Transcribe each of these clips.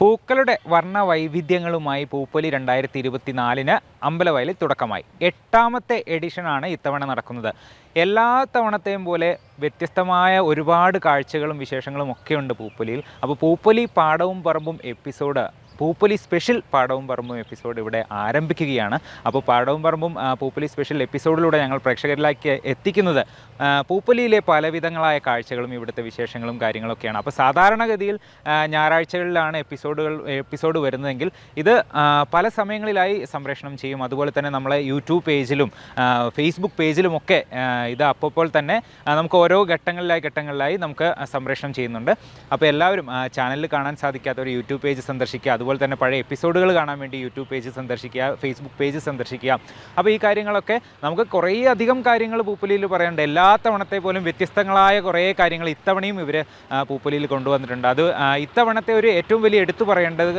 പൂക്കളുടെ വർണ വൈവിധ്യങ്ങളുമായി പൂപ്പൊലി രണ്ടായിരത്തി ഇരുപത്തിനാലിന് അമ്പലവയലിൽ തുടക്കമായി. എട്ടാമത്തെ എഡിഷനാണ് ഇത്തവണ നടക്കുന്നത്. എല്ലാ തവണത്തെയും പോലെ വ്യത്യസ്തമായ ഒരുപാട് കാഴ്ചകളും വിശേഷങ്ങളും ഒക്കെയുണ്ട് പൂപ്പൊലിയിൽ. അപ്പോൾ പൂപ്പൊലി പാടവും പറമ്പും എപ്പിസോഡ് പൂപ്പൊലി സ്പെഷ്യൽ പാടവും പറമ്പും എപ്പിസോഡ് ഇവിടെ ആരംഭിക്കുകയാണ്. അപ്പോൾ പാടവും പറമ്പും പൂപ്പലി സ്പെഷ്യൽ എപ്പിസോഡിലൂടെ ഞങ്ങൾ പ്രേക്ഷകരിലേക്ക് എത്തിക്കുന്നത് പൂപ്പലിയിലെ പലവിധങ്ങളായ കാഴ്ചകളും ഇവിടുത്തെ വിശേഷങ്ങളും കാര്യങ്ങളൊക്കെയാണ്. അപ്പോൾ സാധാരണഗതിയിൽ ഞായറാഴ്ചകളിലാണ് എപ്പിസോഡുകൾ എപ്പിസോഡ് വരുന്നതെങ്കിൽ ഇത് പല സമയങ്ങളിലായി സംപ്രേഷണം ചെയ്യും. അതുപോലെ തന്നെ നമ്മളെ യൂട്യൂബ് പേജിലും ഫേസ്ബുക്ക് പേജിലുമൊക്കെ ഇത് അപ്പോൾ തന്നെ നമുക്ക് ഓരോ ഘട്ടങ്ങളിലായി ഘട്ടങ്ങളിലായി നമുക്ക് സംപ്രേഷണം ചെയ്യുന്നുണ്ട്. അപ്പോൾ എല്ലാവരും ചാനലിൽ കാണാൻ സാധിക്കാത്തവർ യൂട്യൂബ് പേജ് സന്ദർശിക്കുക അതുപോലെ തന്നെ പഴയ എപ്പിസോഡുകൾ കാണാൻ വേണ്ടി യൂട്യൂബ് പേജ് സന്ദർശിക്കുക ഫേസ്ബുക്ക് പേജ് സന്ദർശിക്കുക. അപ്പോൾ ഈ കാര്യങ്ങളൊക്കെ നമുക്ക് കുറേ അധികം കാര്യങ്ങൾ പൂപ്പലിയിൽ പറയാനുണ്ട്. എല്ലാ തവണത്തെ പോലും വ്യത്യസ്തങ്ങളായ കുറേ കാര്യങ്ങൾ ഇത്തവണയും ഇവർ പൂപ്പലിയിൽ കൊണ്ടുവന്നിട്ടുണ്ട്. അത് ഇത്തവണത്തെ ഒരു ഏറ്റവും വലിയ എടുത്തു പറയേണ്ടത്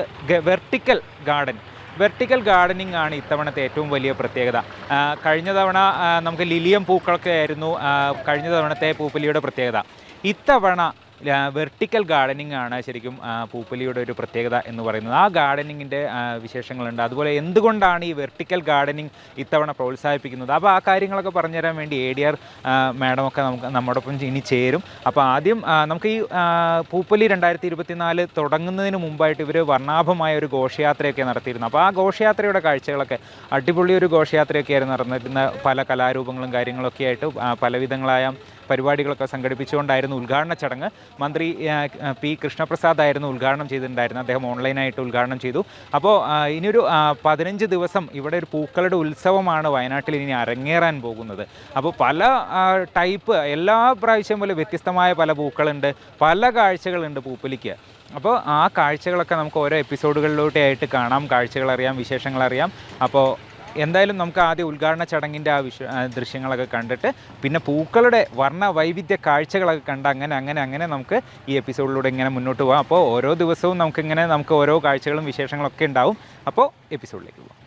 വെർട്ടിക്കൽ ഗാർഡൻ. വെർട്ടിക്കൽ ഗാർഡനിങ് ആണ് ഇത്തവണത്തെ ഏറ്റവും വലിയ പ്രത്യേകത. കഴിഞ്ഞ തവണ നമുക്ക് ലിലിയം പൂക്കളൊക്കെ ആയിരുന്നു കഴിഞ്ഞ തവണത്തെ പൂപ്പലിയുടെ പ്രത്യേകത. ഇത്തവണ വെർട്ടിക്കൽ ഗാർഡനിങ് ആണ് ശരിക്കും പൂപ്പലിയുടെ ഒരു പ്രത്യേകത എന്ന് പറയുന്നത്. ആ ഗാർഡനിങ്ങിന്റെ വിശേഷങ്ങളുണ്ട്. അതുപോലെ എന്തുകൊണ്ടാണ് ഈ വെർട്ടിക്കൽ ഗാർഡനിങ് ഇത്തവണ പ്രോത്സാഹിപ്പിക്കുന്നത്? അപ്പോൾ ആ കാര്യങ്ങളൊക്കെ പറഞ്ഞുതരാൻ വേണ്ടി എ ഡി ആർ മാഡമൊക്കെ നമുക്ക് നമ്മോടൊപ്പം ഇനി ചേരും. അപ്പോൾ ആദ്യം നമുക്ക് ഈ പൂപ്പലി രണ്ടായിരത്തി ഇരുപത്തിനാല് തുടങ്ങുന്നതിന് മുമ്പായിട്ട് ഇവർ വർണാഭമായ ഒരു ഘോഷയാത്രയൊക്കെ നടത്തിയിരുന്നു. അപ്പോൾ ആ ഘോഷയാത്രയുടെ കാഴ്ചകളൊക്കെ അടിപൊളി ഒരു ഘോഷയാത്രയൊക്കെ ആയിരുന്നു നടന്നിരുന്ന പല കലാരൂപങ്ങളും കാര്യങ്ങളൊക്കെ ആയിട്ട് പലവിധങ്ങളായ പരിപാടികളൊക്കെ സംഘടിപ്പിച്ചുകൊണ്ടായിരുന്നു ഉദ്ഘാടന ചടങ്ങ്. മന്ത്രി പി കൃഷ്ണപ്രസാദ് ആയിരുന്നു ഉദ്ഘാടനം ചെയ്തിട്ടുണ്ടായിരുന്നത്. അദ്ദേഹം ഓൺലൈനായിട്ട് ഉദ്ഘാടനം ചെയ്തു. അപ്പോൾ ഇനിയൊരു പതിനഞ്ച് ദിവസം ഇവിടെ ഒരു പൂക്കളുടെ ഉത്സവമാണ് വയനാട്ടിൽ ഇനി അരങ്ങേറാൻ പോകുന്നത്. അപ്പോൾ പല ടൈപ്പ് എല്ലാ പ്രാവശ്യം പോലെ വ്യത്യസ്തമായ പല പൂക്കളുണ്ട് പല കാഴ്ചകളുണ്ട് പൂപ്പലിക്ക്. അപ്പോൾ ആ കാഴ്ചകളൊക്കെ നമുക്ക് ഓരോ എപ്പിസോഡുകളിലൂടെ ആയിട്ട് കാണാം. കാഴ്ചകൾ അറിയാം വിശേഷങ്ങൾ അറിയാം. അപ്പോൾ എന്തായാലും നമുക്ക് ആദ്യം ഉദ്ഘാടന ചടങ്ങിന്റെ ആ വിഷ ദൃശ്യങ്ങളൊക്കെ കണ്ടിട്ട് പിന്നെ പൂക്കളുടെ വർണ വൈവിധ്യ കാഴ്ചകളൊക്കെ കണ്ട് അങ്ങനെ അങ്ങനെ അങ്ങനെ നമുക്ക് ഈ എപ്പിസോഡിലൂടെ ഇങ്ങനെ മുന്നോട്ട് പോകാം. അപ്പോൾ ഓരോ ദിവസവും നമുക്കിങ്ങനെ നമുക്ക് ഓരോ കാഴ്ചകളും വിശേഷങ്ങളൊക്കെ ഉണ്ടാവും. അപ്പോൾ എപ്പിസോഡിലേക്ക് പോകാം.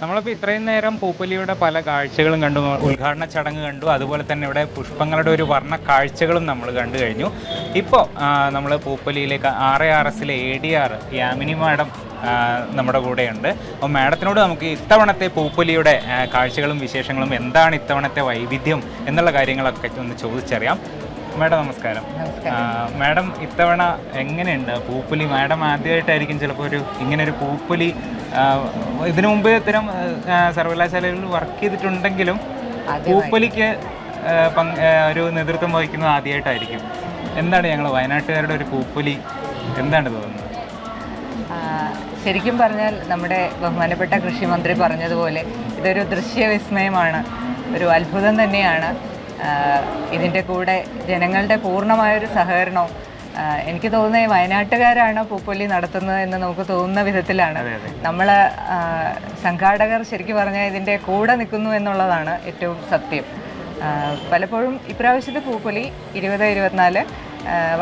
നമ്മളിപ്പോൾ ഇത്രയും നേരം പൂപ്പൊലിയുടെ പല കാഴ്ചകളും കണ്ടു ഉദ്ഘാടന ചടങ്ങ് കണ്ടു അതുപോലെ തന്നെ ഇവിടെ പുഷ്പങ്ങളുടെ ഒരു വർണ കാഴ്ചകളും നമ്മൾ കണ്ടു കഴിഞ്ഞു. ഇപ്പോൾ നമ്മൾ പൂപ്പൊലിയിലേക്ക് ആർ എ ആർ എസിലെ A D R Yamini madam നമ്മുടെ കൂടെയുണ്ട്. അപ്പോൾ മാഡത്തിനോട് നമുക്ക് ഇത്തവണത്തെ പൂപ്പൊലിയുടെ കാഴ്ചകളും വിശേഷങ്ങളും എന്താണ് ഇത്തവണത്തെ വൈവിധ്യം എന്നുള്ള കാര്യങ്ങളൊക്കെ ഒന്ന് ചോദിച്ചറിയാം. മാഡം നമസ്കാരം. മാഡം ഇത്തവണ എങ്ങനെയുണ്ട്? പൂപ്പുലി മാഡം ആദ്യമായിട്ടായിരിക്കും ചിലപ്പോൾ ഒരു ഇങ്ങനെ ഒരു പൂപ്പുലി ഇതിനു മുമ്പ് ഇത്തരം സർവകലാശാലകളിൽ വർക്ക് ചെയ്തിട്ടുണ്ടെങ്കിലും പൂപ്പുലിക്ക് ഒരു നേതൃത്വം വഹിക്കുന്നത് ആദ്യമായിട്ടായിരിക്കും. എന്താണ് ഞങ്ങൾ വയനാട്ടുകാരുടെ ഒരു പൂപ്പുലി? എന്താണ് തോന്നുന്നത്? ശരിക്കും പറഞ്ഞാൽ നമ്മുടെ ബഹുമാനപ്പെട്ട കൃഷിമന്ത്രി പറഞ്ഞതുപോലെ ഇതൊരു ദൃശ്യവിസ്മയമാണ്. ഒരു അത്ഭുതം തന്നെയാണ്. ഇതിന്റെ കൂടെ ജനങ്ങളുടെ പൂർണമായൊരു സഹകരണവും എനിക്ക് തോന്നുന്നത് വയനാട്ടുകാരാണ് പൂപ്പൊലി നടത്തുന്നത് എന്ന് നമുക്ക് തോന്നുന്ന വിധത്തിലാണ്. നമ്മൾ സംഘാടകർ ശരിക്കും പറഞ്ഞാൽ ഇതിന്റെ കൂടെ നിൽക്കുന്നു എന്നുള്ളതാണ് ഏറ്റവും സത്യം. പലപ്പോഴും ഇപ്രാവശ്യത്തെ പൂപ്പൊലി ഇരുപത് ഇരുപത്തിനാല്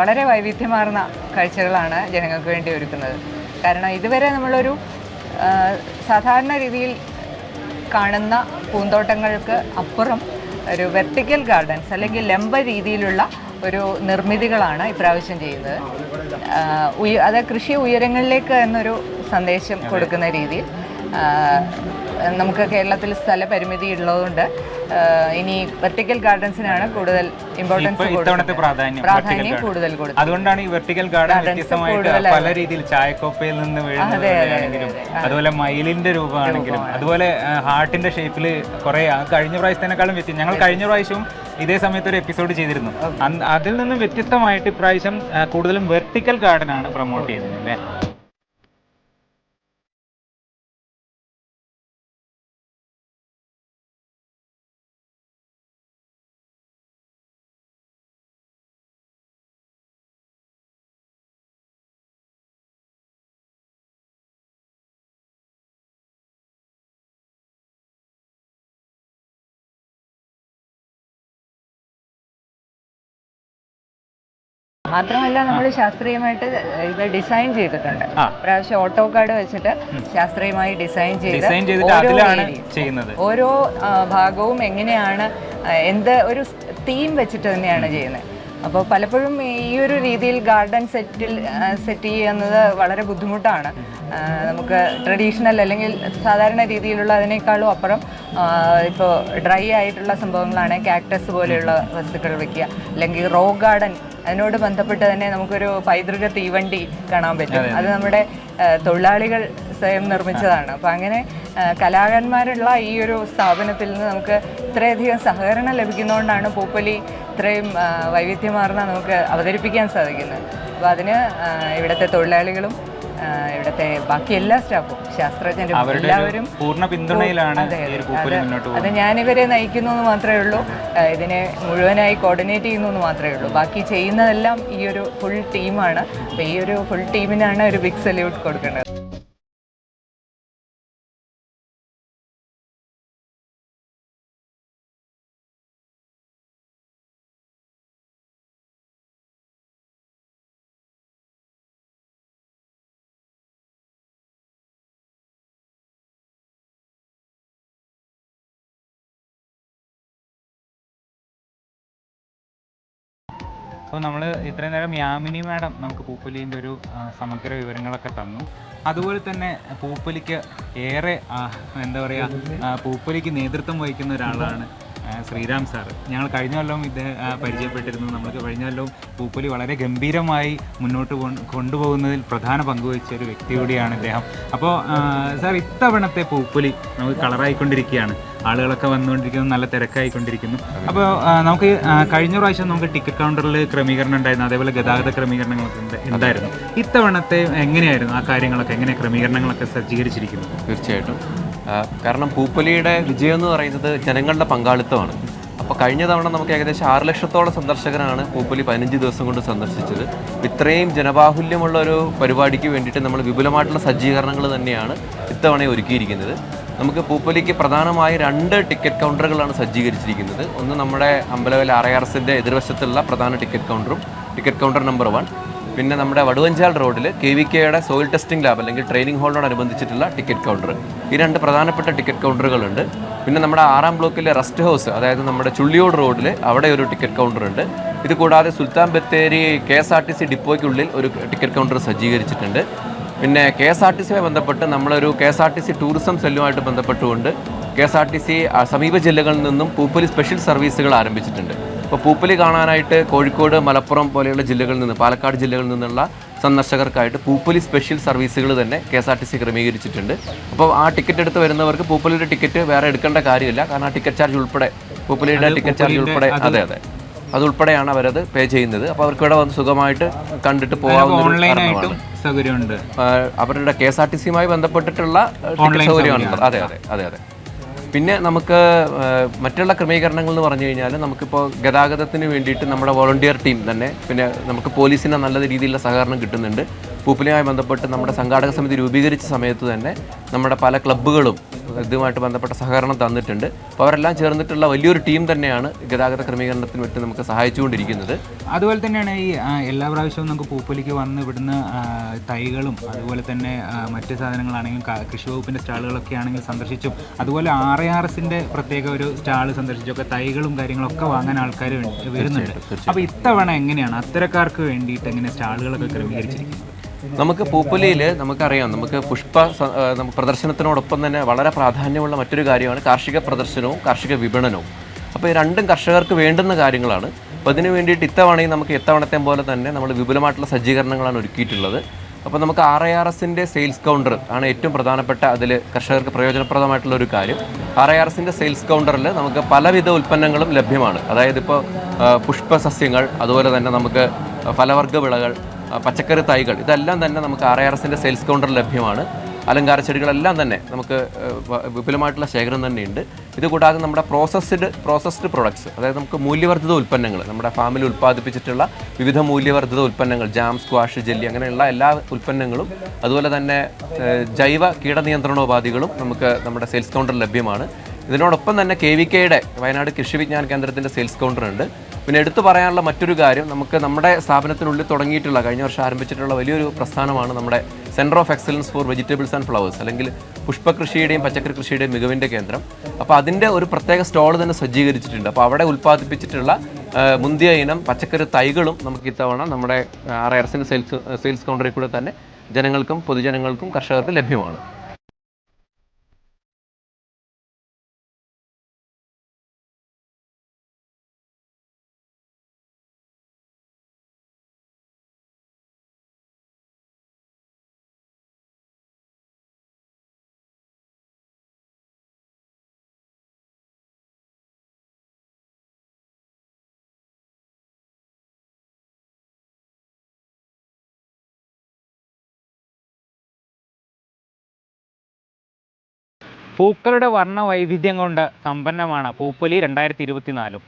വളരെ വൈവിധ്യമാർന്ന കാഴ്ചകളാണ് ജനങ്ങൾക്ക് വേണ്ടി ഒരുക്കുന്നത്. കാരണം ഇതുവരെ നമ്മളൊരു സാധാരണ രീതിയിൽ കാണുന്ന പൂന്തോട്ടങ്ങൾക്ക് അപ്പുറം ഒരു വെർട്ടിക്കൽ ഗാർഡൻസ് അല്ലെങ്കിൽ ലംബ രീതിയിലുള്ള ഒരു നിർമ്മിതികളാണ് ഇപ്രാവശ്യം ചെയ്യുന്നത്. അത് കൃഷി ഉയരങ്ങളിലേക്ക് എന്നൊരു സന്ദേശം കൊടുക്കുന്ന രീതിയിൽ നമുക്ക് കേരളത്തിൽ സ്ഥലപരിമിതി ഉള്ളതുകൊണ്ട് ഇനി വെർട്ടിക്കൽ ഗാർഡൻസിനാണ് കൂടുതൽ ഇമ്പോർട്ടൻസ് പ്രാധാന്യം കൂടുതൽ കൊടുക്കുന്നത്. അതുകൊണ്ടാണ് ഈ വെർട്ടിക്കൽ ഗാർഡൻ വ്യത്യസ്തമായിട്ട് പല രീതിയിൽ ചായക്കോപ്പയിൽ നിന്ന് വീഴുന്നത് അതെ, അതെ, പോലെയാണെങ്കിലും അതെ, അതുപോലെ മയിലിന്റെ രൂപമാണെങ്കിലും അതുപോലെ ഹാർട്ടിന്റെ ഷേപ്പിൽ കുറെ കഴിഞ്ഞ പ്രാവശ്യത്തിനേക്കാളും വ്യത്യാസം ഞങ്ങൾ കഴിഞ്ഞ പ്രാവശ്യവും ഇതേ സമയത്ത് ഒരു എപ്പിസോഡ് ചെയ്തിരുന്നു. അതിൽ നിന്നും വ്യത്യസ്തമായിട്ട് ഇപ്രാവശ്യം കൂടുതലും വെർട്ടിക്കൽ ഗാർഡൻ ആണ് പ്രൊമോട്ട് ചെയ്യുന്നത് അല്ലേ? മാത്രമല്ല നമ്മൾ ശാസ്ത്രീയമായിട്ട് ഇത് ഡിസൈൻ ചെയ്തിട്ടുണ്ട്. പ്രാവശ്യം ഓട്ടോ കാർഡ് വെച്ചിട്ട് ശാസ്ത്രീയമായി ഡിസൈൻ ചെയ്ത് ഓരോ ഭാഗവും എങ്ങനെയാണ് എന്ത് ഒരു തീം വെച്ചിട്ട് തന്നെയാണ് ചെയ്യുന്നത്. അപ്പോൾ പലപ്പോഴും ഈ ഒരു രീതിയിൽ ഗാർഡൻ സെറ്റിൽ സെറ്റ് ചെയ്യുന്നത് വളരെ ബുദ്ധിമുട്ടാണ്. നമുക്ക് ട്രഡീഷണൽ അല്ലെങ്കിൽ സാധാരണ രീതിയിലുള്ള അതിനേക്കാളും അപ്പുറം ഇപ്പോൾ ഡ്രൈ ആയിട്ടുള്ള സംഭവങ്ങളാണ് കാക്ടസ് പോലെയുള്ള വസ്തുക്കൾ വെക്കുക. അല്ലെങ്കിൽ റോ ഗാർഡൻ അതിനോട് ബന്ധപ്പെട്ട് തന്നെ നമുക്കൊരു പൈതൃക തീവണ്ടി കാണാൻ പറ്റും. അത് നമ്മുടെ തൊഴിലാളികൾ സ്വയം നിർമ്മിച്ചതാണ്. അപ്പം അങ്ങനെ കലാകാരന്മാരുള്ള ഈ ഒരു സ്ഥാപനത്തിൽ നിന്ന് നമുക്ക് ഇത്രയധികം സഹകരണം ലഭിക്കുന്നതുകൊണ്ടാണ് പൂപ്പൊലി ഇത്രയും ആ, വൈവിധ്യമാർന്ന നമുക്ക് അവതരിപ്പിക്കാൻ സാധിക്കുന്നത് അപ്പോൾ അതിന് ഇവിടുത്തെ തൊഴിലാളികളും ഇവിടുത്തെ ബാക്കി എല്ലാ സ്റ്റാഫും ശാസ്ത്രജ്ഞരും എല്ലാവരും പൂർണ പിന്തുണയിലാണ് അതെ, ഞാനിവരെ നയിക്കുന്നു എന്ന് മാത്രമേ ഉള്ളൂ. ഇതിനെ മുഴുവനായി കോർഡിനേറ്റ് ചെയ്യുന്നു എന്ന് മാത്രമേ ഉള്ളൂ. ബാക്കി ചെയ്യുന്നതെല്ലാം ഈ ഒരു ഫുൾ ടീമാണ് അപ്പോൾ ഈ ഒരു ഫുൾ ടീമിനാണ് ഒരു ബിഗ് സല്യൂട്ട് കൊടുക്കേണ്ടത്. അപ്പോൾ നമ്മൾ ഇത്രയും നേരം യാമിനി മാഡം നമുക്ക് പൂപ്പൊലിന്റെ ഒരു സമഗ്ര വിവരങ്ങളൊക്കെ തന്നു. അതുപോലെ തന്നെ പൂപ്പലിക്ക് ഏറെ എന്താ പറയുക പൂപ്പലിക്ക് നേതൃത്വം വഹിക്കുന്ന ഒരാളാണ് ശ്രീരാം സാർ. ഞങ്ങൾ കഴിഞ്ഞ കൊല്ലവും ഇത് പരിചയപ്പെട്ടിരുന്നു. നമ്മൾക്ക് കഴിഞ്ഞ കൊല്ലവും പൂപ്പലി വളരെ ഗംഭീരമായി മുന്നോട്ട് കൊണ്ടുപോകുന്നതിൽ പ്രധാന പങ്കുവഹിച്ച ഒരു വ്യക്തി കൂടിയാണ് ഇദ്ദേഹം. അപ്പോൾ സാർ ഇത്തവണത്തെ പൂപ്പലി നമുക്ക് കളറായിക്കൊണ്ടിരിക്കുകയാണ്. ആളുകളൊക്കെ വന്നുകൊണ്ടിരിക്കുന്നു നല്ല തിരക്കായിക്കൊണ്ടിരിക്കുന്നു. അപ്പോൾ നമുക്ക് കഴിഞ്ഞ പ്രാവശ്യം നമുക്ക് ടിക്കറ്റ് കൗണ്ടറിൽ ക്രമീകരണം ഉണ്ടായിരുന്നു അതേപോലെ ഗതാഗത ക്രമീകരണങ്ങളൊക്കെ ഉണ്ട്- ഉണ്ടായിരുന്നു ഇത്തവണത്തെ എങ്ങനെയായിരുന്നു ആ കാര്യങ്ങളൊക്കെ എങ്ങനെ ക്രമീകരണങ്ങളൊക്കെ സജ്ജീകരിച്ചിരിക്കുന്നു? തീർച്ചയായിട്ടും. കാരണം പൂപ്പൊലിയുടെ വിജയം എന്ന് പറയുന്നത് ജനങ്ങളുടെ പങ്കാളിത്തമാണ്. അപ്പോൾ കഴിഞ്ഞ തവണ നമുക്ക് ഏകദേശം ആറ് ലക്ഷത്തോളം സന്ദർശകരാണ് പൂപ്പൊലി പതിനഞ്ച് ദിവസം കൊണ്ട് സന്ദർശിച്ചത്. ഇത്രയും ജനബാഹുല്യമുള്ള ഒരു പരിപാടിക്ക് വേണ്ടിയിട്ട് നമ്മൾ വിപുലമായിട്ടുള്ള സജ്ജീകരണങ്ങൾ തന്നെയാണ് ഇത്തവണ ഒരുക്കിയിരിക്കുന്നത്. നമുക്ക് പൂപ്പൊലിക്ക് പ്രധാനമായി രണ്ട് ടിക്കറ്റ് കൗണ്ടറുകളാണ് സജ്ജീകരിച്ചിരിക്കുന്നത്. ഒന്ന് നമ്മുടെ അമ്പലവൽ ആർ ആർ എസിന്റെ എതിർവശത്തുള്ള പ്രധാന ടിക്കറ്റ് കൗണ്ടറും ടിക്കറ്റ് കൗണ്ടർ നമ്പർ വൺ. പിന്നെ നമ്മുടെ വടുവഞ്ചാൽ റോഡിൽ കെ വി കെയുടെ സോയിൽ ടെസ്റ്റിംഗ് ലാബ് അല്ലെങ്കിൽ ട്രെയിനിങ് ഹാളിനോടനുബന്ധിച്ചിട്ടുള്ള ടിക്കറ്റ് കൗണ്ടർ. ഈ രണ്ട് പ്രധാനപ്പെട്ട ടിക്കറ്റ് കൗണ്ടറുകളുണ്ട്. പിന്നെ നമ്മുടെ ആറാം ബ്ലോക്കിലെ റെസ്റ്റ് ഹൗസ് അതായത് നമ്മുടെ ചുള്ളിയോട് റോഡിൽ അവിടെ ഒരു ടിക്കറ്റ് കൗണ്ടർ ഉണ്ട് ഇത് കൂടാതെ Sultan Bathery K S R T C ഡിപ്പോയ്ക്കുള്ളിൽ ഒരു ടിക്കറ്റ് കൗണ്ടർ സജ്ജീകരിച്ചിട്ടുണ്ട്. പിന്നെ കെ എസ് ആർ ടി സിയുമായി ബന്ധപ്പെട്ട് നമ്മളൊരു K S R T C tourism സെല്ലുമായിട്ട് ബന്ധപ്പെട്ടുകൊണ്ട് K S R T C സമീപ ജില്ലകളിൽ നിന്നും പൂപ്പലി സ്പെഷ്യൽ സർവീസുകൾ ആരംഭിച്ചിട്ടുണ്ട്. അപ്പോൾ പൂപ്പലി കാണാനായിട്ട് കോഴിക്കോട് മലപ്പുറം പോലെയുള്ള ജില്ലകളിൽ നിന്ന് പാലക്കാട് ജില്ലകളിൽ നിന്നുള്ള സന്ദർശകർക്കായിട്ട് പൂപ്പലി സ്പെഷ്യൽ സർവീസുകൾ തന്നെ K S R T C ക്രമീകരിച്ചിട്ടുണ്ട്. അപ്പോൾ ആ ടിക്കറ്റ് എടുത്ത് വരുന്നവർക്ക് പൂപ്പലിയുടെ ടിക്കറ്റ് വേറെ എടുക്കേണ്ട കാര്യമില്ല. കാരണം ആ ടിക്കറ്റ് ചാർജ് ഉൾപ്പെടെ പൂപ്പലിയുടെ ടിക്കറ്റ് ചാർജ് ഉൾപ്പെടെ അതെ അതെ. അതുൾപ്പെടെയാണ് അവരത് പേ ചെയ്യുന്നത്. അപ്പോൾ അവർക്ക് ഇവിടെ വന്ന് സുഖമായിട്ട് കണ്ടിട്ട് പോകാവുന്ന സൗകര്യമുണ്ട്. അവരുടെ കെ എസ് ആർ ടി സിയുമായി ബന്ധപ്പെട്ടിട്ടുള്ള സൗകര്യമാണ് അതെ അതെ അതെ അതെ. പിന്നെ നമുക്ക് മറ്റുള്ള ക്രമീകരണങ്ങൾ എന്ന് പറഞ്ഞു കഴിഞ്ഞാൽ നമുക്കിപ്പോൾ ഗതാഗതത്തിന് വേണ്ടിയിട്ട് നമ്മുടെ വോളണ്ടിയർ ടീം തന്നെ പിന്നെ നമുക്ക് പോലീസിന് നല്ല രീതിയിലുള്ള സഹകരണം കിട്ടുന്നുണ്ട്. പൂപ്പലുമായി ബന്ധപ്പെട്ട് നമ്മുടെ സംഘാടക സമിതി രൂപീകരിച്ച സമയത്ത് തന്നെ നമ്മുടെ പല ക്ലബ്ബുകളും ഇതുമായിട്ട് ബന്ധപ്പെട്ട സഹകരണം തന്നിട്ടുണ്ട്. അപ്പോൾ അവരെല്ലാം ചേർന്നിട്ടുള്ള വലിയൊരു ടീം തന്നെയാണ് ഗതാഗത ക്രമീകരണത്തിന് വേണ്ടി നമുക്ക് സഹായിച്ചുകൊണ്ടിരിക്കുന്നത്. അതുപോലെ തന്നെയാണ് ഈ എല്ലാ പ്രാവശ്യവും നമുക്ക് പൂപ്പൊലിക്ക് വന്ന് ഇവിടുന്ന് തൈകളും അതുപോലെ തന്നെ മറ്റ് സാധനങ്ങളാണെങ്കിലും കൃഷി വകുപ്പിന്റെ സ്റ്റാളുകളൊക്കെ ആണെങ്കിൽ സന്ദർശിച്ചും അതുപോലെ ആർ എ ആർ എസിന്റെ പ്രത്യേക ഒരു സ്റ്റാൾ സന്ദർശിച്ചൊക്കെ തൈകളും കാര്യങ്ങളൊക്കെ വാങ്ങാൻ ആൾക്കാർ വരുന്നുണ്ട്. അപ്പോൾ ഇത്തവണ എങ്ങനെയാണ് അത്തരക്കാർക്ക് വേണ്ടിയിട്ട് എങ്ങനെ സ്റ്റാളുകളൊക്കെ ക്രമീകരിച്ചിരിക്കുന്നത്? നമുക്ക് പൂപ്പൊലിയിൽ നമുക്കറിയാം നമുക്ക് പുഷ്പ പ്രദർശനത്തിനോടൊപ്പം തന്നെ വളരെ പ്രാധാന്യമുള്ള മറ്റൊരു കാര്യമാണ് കാർഷിക പ്രദർശനവും കാർഷിക വിപണനവും. അപ്പോൾ ഈ രണ്ടും കർഷകർക്ക് വേണ്ടുന്ന കാര്യങ്ങളാണ്. അപ്പോൾ അതിന് വേണ്ടിയിട്ട് ഇത്തവണയും നമുക്ക് ഇത്തവണത്തെ പോലെ തന്നെ നമ്മൾ വിപുലമായിട്ടുള്ള സജ്ജീകരണങ്ങളാണ് ഒരുക്കിയിട്ടുള്ളത്. അപ്പോൾ നമുക്ക് ആർ ഐ ആർ എസിന്റെ സെയിൽസ് കൗണ്ടർ ആണ് ഏറ്റവും പ്രധാനപ്പെട്ട അതിൽ കർഷകർക്ക് പ്രയോജനപ്രദമായിട്ടുള്ള ഒരു കാര്യം. ആർ ഐ ആർ എസിന്റെ സെയിൽസ് കൗണ്ടറിൽ നമുക്ക് പലവിധ ഉൽപ്പന്നങ്ങളും ലഭ്യമാണ്. അതായത് ഇപ്പോൾ പുഷ്പസസ്യങ്ങൾ അതുപോലെ തന്നെ നമുക്ക് ഫലവർഗ വിളകൾ പച്ചക്കറി തൈകൾ. ഇതെല്ലാം തന്നെ നമുക്ക് ആർ ആർ എസിന്റെ സെയിൽസ് കൗണ്ടറിൽ ലഭ്യമാണ്. അലങ്കാര ചെടികളെല്ലാം തന്നെ നമുക്ക് വിപുലമായിട്ടുള്ള ശേഖരം തന്നെയുണ്ട്. ഇത് കൂടാതെ നമ്മുടെ പ്രോസസ്ഡ് പ്രോസസ്ഡ് പ്രൊഡക്ട്സ് അതായത് നമുക്ക് മൂല്യവർദ്ധിത ഉൽപ്പന്നങ്ങൾ നമ്മുടെ ഫാമിൽ ഉൽപ്പാദിപ്പിച്ചിട്ടുള്ള വിവിധ മൂല്യവർദ്ധിത ഉൽപ്പന്നങ്ങൾ ജാം സ്ക്വാഷ് ജെല്ലി അങ്ങനെയുള്ള എല്ലാ ഉൽപ്പന്നങ്ങളും അതുപോലെ തന്നെ ജൈവ കീടനിയന്ത്രണോപാധികളും നമുക്ക് നമ്മുടെ സെയിൽസ് കൗണ്ടറിൽ ലഭ്യമാണ്. ഇതിനോടൊപ്പം തന്നെ കെ വി കെയുടെ വയനാട് കൃഷി വിജ്ഞാന കേന്ദ്രത്തിന്റെ സെയിൽസ് കൗണ്ടർ ഉണ്ട്. പിന്നെ എടുത്തു പറയാനുള്ള മറ്റൊരു കാര്യം നമുക്ക് നമ്മുടെ സ്ഥാപനത്തിനുള്ളിൽ തുടങ്ങിയിട്ടുള്ള കഴിഞ്ഞ വർഷം ആരംഭിച്ചിട്ടുള്ള വലിയൊരു പ്രസ്ഥാനമാണ് നമ്മുടെ centre of excellence for vegetables and flowers അല്ലെങ്കിൽ പുഷ്പകൃഷിയുടെയും പച്ചക്കറി കൃഷിയുടെയും മികവിന്റെ കേന്ദ്രം. അപ്പോൾ അതിന്റെ ഒരു പ്രത്യേക സ്റ്റോൾ തന്നെ സജ്ജീകരിച്ചിട്ടുണ്ട്. അപ്പോൾ അവിടെ ഉൽപ്പാദിപ്പിച്ചിട്ടുള്ള മുന്തിയ ഇനം പച്ചക്കറി തൈകളും നമുക്ക് ഇത്തവണ നമ്മുടെ ആർ എയർസിന്റെ സെയിൽസ് സെയിൽസ് കൗണ്ടറിൽ കൂടെ തന്നെ ജനങ്ങൾക്കും പൊതുജനങ്ങൾക്കും കർഷകർക്കും ലഭ്യമാണ്. പൂക്കളുടെ വർണ വൈവിധ്യം കൊണ്ട് സമ്പന്നമാണ് പൂപ്പൊലി രണ്ടായിരത്തി ഇരുപത്തിനാലും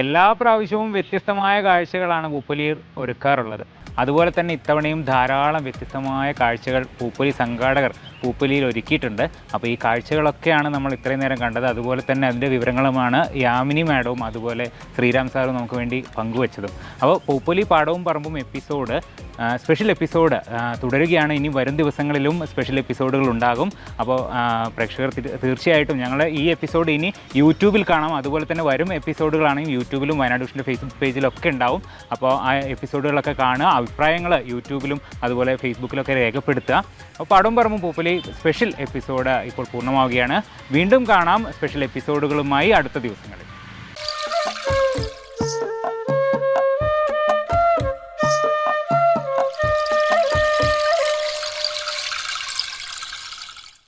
എല്ലാ പ്രാവശ്യവും വ്യത്യസ്തമായ കാഴ്ചകളാണ് പൂപ്പൊലിയിൽ ഒരുക്കാറുള്ളത്. അതുപോലെ തന്നെ ഇത്തവണയും ധാരാളം വ്യത്യസ്തമായ കാഴ്ചകൾ പൂപ്പൊലി സംഘാടകർ പൂപ്പൊലിയിൽ ഒരുക്കിയിട്ടുണ്ട്. അപ്പോൾ ഈ കാഴ്ചകളൊക്കെയാണ് നമ്മൾ ഇത്രയും നേരം കണ്ടത്. അതുപോലെ തന്നെ അതിന്റെ വിവരങ്ങളുമാണ് യാമിനി മാഡവും അതുപോലെ ശ്രീരാം സാറും നമുക്ക് വേണ്ടി പങ്കുവച്ചതും. അപ്പോൾ പൂപ്പൊലി പാടവും പറമ്പും എപ്പിസോഡ് സ്പെഷ്യൽ എപ്പിസോഡ് തുടരുകയാണ്. ഇനി വരും ദിവസങ്ങളിലും സ്പെഷ്യൽ എപ്പിസോഡുകൾ ഉണ്ടാകും. അപ്പോൾ പ്രേക്ഷകർ തീർച്ചയായിട്ടും ഞങ്ങൾ ഈ എപ്പിസോഡ് ഇനി യൂട്യൂബിൽ കാണാം. അതുപോലെ തന്നെ വരും എപ്പിസോഡുകളാണെങ്കിൽ യൂട്യൂബിലും വയനാട് വിഷന്റെ ഫേസ്ബുക്ക് പേജിലൊക്കെ ഉണ്ടാവും. അപ്പോൾ ആ എപ്പിസോഡുകളൊക്കെ കാണുക അഭിപ്രായങ്ങൾ യൂട്യൂബിലും അതുപോലെ ഫേസ്ബുക്കിലൊക്കെ രേഖപ്പെടുത്തുക. അപ്പോൾ പടം പറമ്പും പൂപ്പലി സ്പെഷ്യൽ എപ്പിസോഡ് ഇപ്പോൾ പൂർണമാവുകയാണ്. വീണ്ടും കാണാം സ്പെഷ്യൽ എപ്പിസോഡുകളുമായി അടുത്ത ദിവസങ്ങൾ